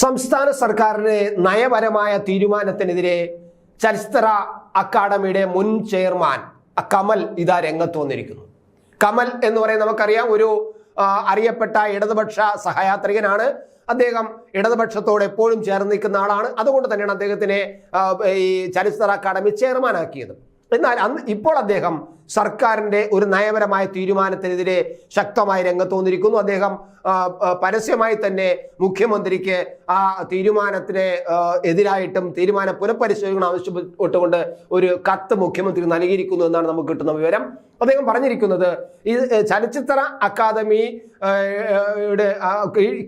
സംസ്ഥാന സർക്കാരിന്റെ നയപരമായ തീരുമാനത്തിനെതിരെ ചലച്ചിത്ര അക്കാദമിയുടെ മുൻ ചെയർമാൻ കമൽ ഇതാ രംഗത്ത് വന്നിരിക്കുന്നു. കമൽ എന്ന് പറയുന്നത് നമുക്കറിയാം ഒരു അറിയപ്പെട്ട ഇടതുപക്ഷ സഹയാത്രികനാണ്. അദ്ദേഹം ഇടതുപക്ഷത്തോട് എപ്പോഴും ചേർന്ന് നിൽക്കുന്ന ആളാണ്. അതുകൊണ്ട് തന്നെയാണ് അദ്ദേഹത്തിനെ ഈ ചലച്ചിത്ര അക്കാദമി ചെയർമാനാക്കിയത്. എന്നാൽ അന്ന് ഇപ്പോൾ അദ്ദേഹം സർക്കാരിന്റെ ഒരു നയപരമായ തീരുമാനത്തിനെതിരെ ശക്തമായി രംഗത്ത് വന്നിരിക്കുന്നു അദ്ദേഹം പരസ്യമായി തന്നെ മുഖ്യമന്ത്രിക്ക് ആ തീരുമാനത്തിന് എതിരായിട്ടും തീരുമാനം പുനഃപരിശോധിക്കണം ആവശ്യപ്പെട്ടുകൊണ്ട് ഒരു കത്ത് മുഖ്യമന്ത്രി നൽകിയിരിക്കുന്നു എന്നാണ് നമുക്ക് കിട്ടുന്ന വിവരം. അദ്ദേഹം പറഞ്ഞിരിക്കുന്നത് ഈ ചലച്ചിത്ര അക്കാദമി യുടെ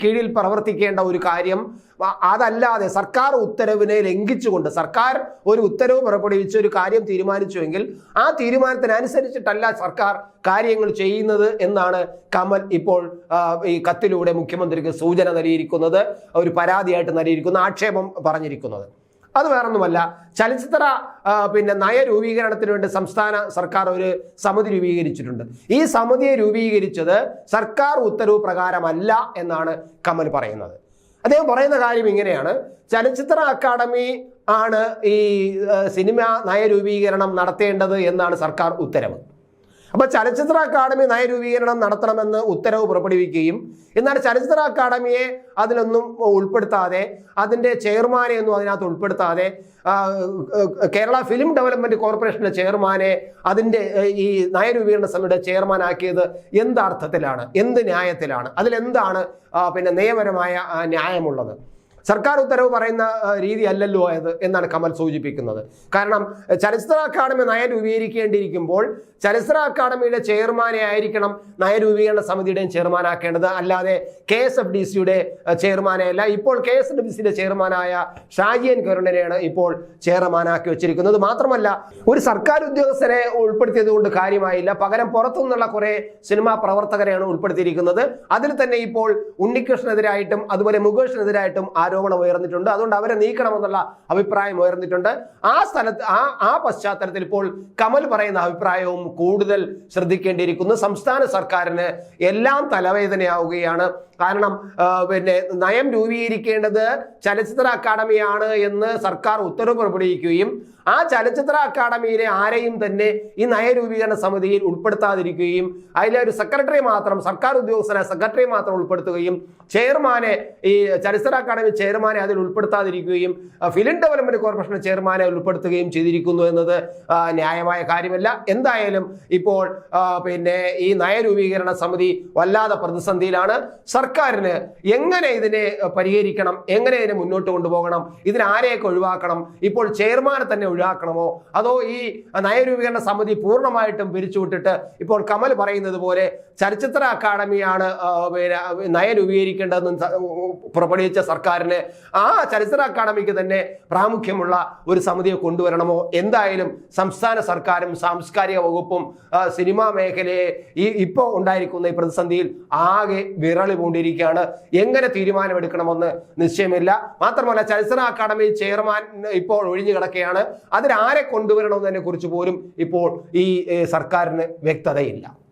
കീഴിൽ പ്രവർത്തിക്കേണ്ട ഒരു കാര്യം അതല്ലാതെ സർക്കാർ ഉത്തരവിനെ ലംഘിച്ചുകൊണ്ട് സർക്കാർ ഒരു ഉത്തരവ് പുറപ്പെടുവിച്ച ഒരു കാര്യം തീരുമാനിച്ചുവെങ്കിൽ ആ തീരുമാനത്തിനനുസരിച്ചിട്ടല്ല സർക്കാർ കാര്യങ്ങൾ ചെയ്യുന്നത് എന്നാണ് കമൽ ഇപ്പോൾ ഈ കത്തിലൂടെ മുഖ്യമന്ത്രിക്ക് സൂചന നൽകിയിരിക്കുന്നത് ഒരു പരാതിയായിട്ട് നൽകിയിരിക്കുന്ന ആക്ഷേപം പറഞ്ഞിരിക്കുന്നത്. അത് വേറൊന്നുമല്ല ചലച്ചിത്ര പിന്നെ പിന്നെ നയരൂപീകരണത്തിന് വേണ്ടി സംസ്ഥാന സർക്കാർ ഒരു സമിതി രൂപീകരിച്ചിട്ടുണ്ട്. ഈ സമിതിയെ രൂപീകരിച്ചത് സർക്കാർ ഉത്തരവ് പ്രകാരമല്ല എന്നാണ് കമൽ പറയുന്നത്. അദ്ദേഹം പറയുന്ന കാര്യം ഇങ്ങനെയാണ്. ചലച്ചിത്ര അക്കാദമി ആണ് ഈ സിനിമ നയരൂപീകരണം നടത്തേണ്ടത് എന്നാണ് സർക്കാർ ഉത്തരവ്. അപ്പോൾ ചലച്ചിത്ര അക്കാദമി നയരൂപീകരണം നടത്തണമെന്ന് ഉത്തരവ് പുറപ്പെടുവിക്കുകയും എന്നാൽ ചലച്ചിത്ര അക്കാദമിയെ അതിലൊന്നും ഉൾപ്പെടുത്താതെ അതിന്റെ ചെയർമാനെ ഒന്നും അതിനകത്ത് ഉൾപ്പെടുത്താതെ കേരള ഫിലിം ഡെവലപ്മെന്റ് കോർപ്പറേഷന്റെ ചെയർമാനെ അതിന്റെ ഈ നയരൂപീകരണ സമിതിയുടെ ചെയർമാനാക്കിയത് എന്തർത്ഥത്തിലാണ് എന്ത് ന്യായത്തിലാണ്? അതിലെന്താണ് പിന്നെ നിയമപരമായ ന്യായമുള്ളത്? സർക്കാർ ഉത്തരവ് പറയുന്ന രീതി അല്ലല്ലോ അത് എന്നാണ് കമൽ സൂചിപ്പിക്കുന്നത്. കാരണം ചലച്ചിത്ര അക്കാദമി നയം രൂപീകരിക്കേണ്ടിയിരിക്കുമ്പോൾ ചലച്ചിത്ര അക്കാദമിയുടെ ചെയർമാനെ ആയിരിക്കണം നയരൂപീകരണ സമിതിയുടെയും ചെയർമാനാക്കേണ്ടത്. അല്ലാതെ കെ എസ് എഫ് ഡി സിയുടെ ചെയർമാനെ അല്ല ഇപ്പോൾ കെ എസ് എഫ് ഡി സിയുടെ ചെയർമാനായ ഷാജിയൻ കരുണനെയാണ് ഇപ്പോൾ ചെയർമാനാക്കി വെച്ചിരിക്കുന്നത്. മാത്രമല്ല ഒരു സർക്കാർ ഉദ്യോഗസ്ഥരെ ഉൾപ്പെടുത്തിയത് കൊണ്ട് കാര്യമായില്ല. പകരം പുറത്തുനിന്നുള്ള കുറെ സിനിമാ പ്രവർത്തകരെയാണ് ഉൾപ്പെടുത്തിയിരിക്കുന്നത്. അതിൽ തന്നെ ഇപ്പോൾ ഉണ്ണികൃഷ്ണനെതിരായിട്ടും അതുപോലെ മുകേഷിനെതിരായിട്ടും ഉയർന്നിട്ടുണ്ട്. അതുകൊണ്ട് അവരെ നീക്കണമെന്നുള്ള അഭിപ്രായം ഉയർന്നിട്ടുണ്ട്. ആ സ്ഥലത്ത് ആ ആ പശ്ചാത്തലത്തിൽ ഇപ്പോൾ കമൽ പറയുന്ന അഭിപ്രായവും കൂടുതൽ ശ്രദ്ധിക്കേണ്ടിയിരിക്കുന്നു. സംസ്ഥാന സർക്കാരിന് എല്ലാം തലവേദനയാവുകയാണ്. കാരണം പിന്നെ നയം രൂപീകരിക്കേണ്ടത് ചലച്ചിത്ര അക്കാദമിയാണ് എന്ന് സർക്കാർ ഉത്തരവ് പുറപ്പെടുവിക്കുകയും ആ ചലച്ചിത്ര അക്കാദമിയിലെ ആരെയും തന്നെ ഈ നയരൂപീകരണ സമിതിയിൽ ഉൾപ്പെടുത്താതിരിക്കുകയും അതിലെ ഒരു സെക്രട്ടറി മാത്രം സർക്കാർ ഉദ്യോഗസ്ഥനെ സെക്രട്ടറി മാത്രം ഉൾപ്പെടുത്തുകയും ചെയർമാനെ ഈ ചലച്ചിത്ര അക്കാദമി ചെയർമാനെ അതിൽ ഉൾപ്പെടുത്താതിരിക്കുകയും ഫിലിം ഡെവലപ്മെന്റ് കോർപ്പറേഷൻ ചെയർമാനെ ഉൾപ്പെടുത്തുകയും ചെയ്തിരിക്കുന്നു എന്നത് ന്യായമായ കാര്യമല്ല. എന്തായാലും ഇപ്പോൾ പിന്നെ ഈ നയരൂപീകരണ സമിതി വല്ലാതെ പ്രതിസന്ധിയിലാണ്. സർക്കാരിന് എങ്ങനെ ഇതിനെ പരിഹരിക്കണം എങ്ങനെ ഇതിനെ മുന്നോട്ട് കൊണ്ടുപോകണം ഇതിനെ ആരെയൊക്കെ ഒഴിവാക്കണം ഇപ്പോൾ ചെയർമാനെ തന്നെ ഒഴിവാക്കണമോ? അതോ ഈ നയരൂപീകരണ സമിതി പൂർണമായിട്ടും പിരിച്ചുവിട്ടിട്ട് ഇപ്പോൾ കമൽ പറയുന്നത് പോലെ ചലച്ചിത്ര അക്കാദമിയാണ് പിന്നെ നയം രൂപീകരിക്കേണ്ടതെന്ന് പുറപ്പെടുവിച്ച സർക്കാരിന് ആ ചലച്ചിത്ര അക്കാദമിക്ക് തന്നെ പ്രാമുഖ്യമുള്ള ഒരു സമിതിയെ കൊണ്ടുവരണമോ? എന്തായാലും സംസ്ഥാന സർക്കാരും സാംസ്കാരിക വകുപ്പും സിനിമാ മേഖലയെ ഈ ഇപ്പോൾ ഉണ്ടായിരിക്കുന്ന ഈ പ്രതിസന്ധിയിൽ ആകെ വിരളി പൂണ്ടിരിക്കുകയാണ് എങ്ങനെ തീരുമാനമെടുക്കണമെന്ന് നിശ്ചയമില്ല. മാത്രമല്ല ചലച്ചിത്ര അക്കാദമി ചെയർമാൻ ഇപ്പോൾ ഒഴിഞ്ഞു കിടക്കുകയാണ്. അതിനാരെ കൊണ്ടുവരണമെന്നതിനെ കുറിച്ച് പോലും ഇപ്പോൾ ഈ സർക്കാരിന് വ്യക്തതയില്ല.